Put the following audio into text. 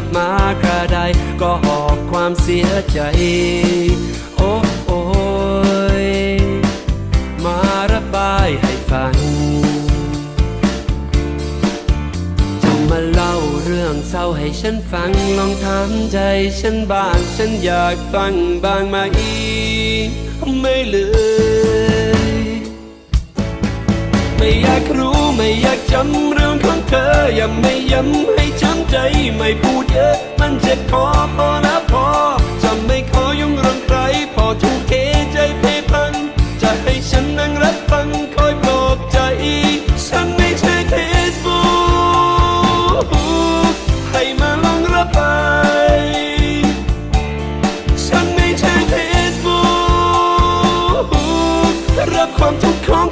ับมาคราใดก็หอบความเสียใจ โอ้โอยมาระบายให้ฟังจะมาเล่าเรื่องเศร้าให้ฉันฟังลองถามใจฉันบ้างฉันอยากฟังบ้างไหมไม่เลยไม่อยากรู้ไม่อยากจำ เธอยังไม่ย้ำให้ช้ำใจไม่พูดเยอะ มันเจ็บคอพอนะพอจะไม่ขอยุ่งรังใครพอทุกเทใจเพพัน จะให้ฉันนั่งรับฟังคอยปลอบใจ ฉันไม่ใช่เทสบูให้มาลองระบายฉันไม่ใช่เทสบูรับความทุกข์ของ